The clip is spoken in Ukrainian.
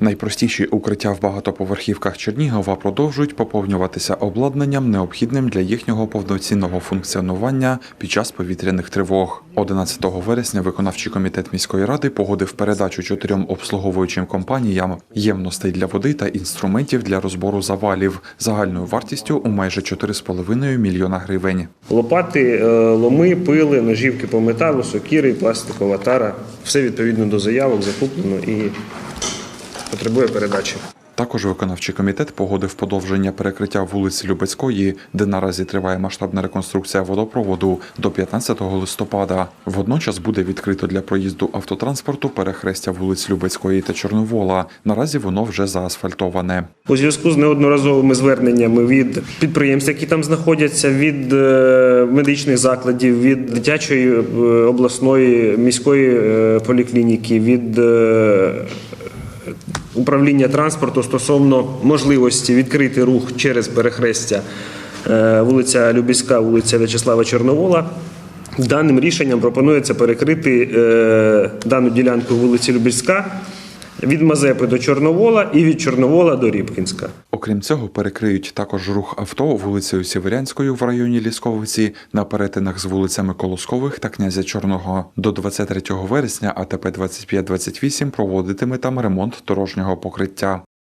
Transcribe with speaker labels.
Speaker 1: Найпростіші укриття в багатоповерхівках Чернігова продовжують поповнюватися обладнанням, необхідним для їхнього повноцінного функціонування під час повітряних тривог. 11 вересня виконавчий комітет міської ради погодив передачу чотирьом обслуговуючим компаніям ємностей для води та інструментів для розбору завалів загальною вартістю у майже 4,5 мільйона гривень.
Speaker 2: Лопати, е, ломи, пили, ножівки по металу, сокіри, пластикова тара. Все відповідно до заявок закуплено і потребує передачі.
Speaker 1: Також виконавчий комітет погодив подовження перекриття вулиці Любецької, де наразі триває масштабна реконструкція водопроводу до 15 листопада. Водночас буде відкрито для проїзду автотранспорту перехрестя вулиць Любецької та Чорновола. Наразі воно вже заасфальтоване.
Speaker 2: У зв'язку з неодноразовими зверненнями від підприємств, які там знаходяться, від е, медичних закладів, від дитячої е, обласної міської е, поліклініки, від управління транспорту стосовно можливості відкрити рух через перехрестя е, вулиця Любіська, вулиця В'ячеслава Чорновола. Даним рішенням пропонується перекрити е, дану ділянку вулиці Любіська від Мазепи до Чорновола і від Чорновола до Рібкінська.
Speaker 1: Окрім цього, перекриють також рух авто вулицею Сіверянською в районі Лісковиці на перетинах з вулицями Колоскових та князя Чорного. До 23 вересня АТП 2528 проводитиме там ремонт дорожнього покриття.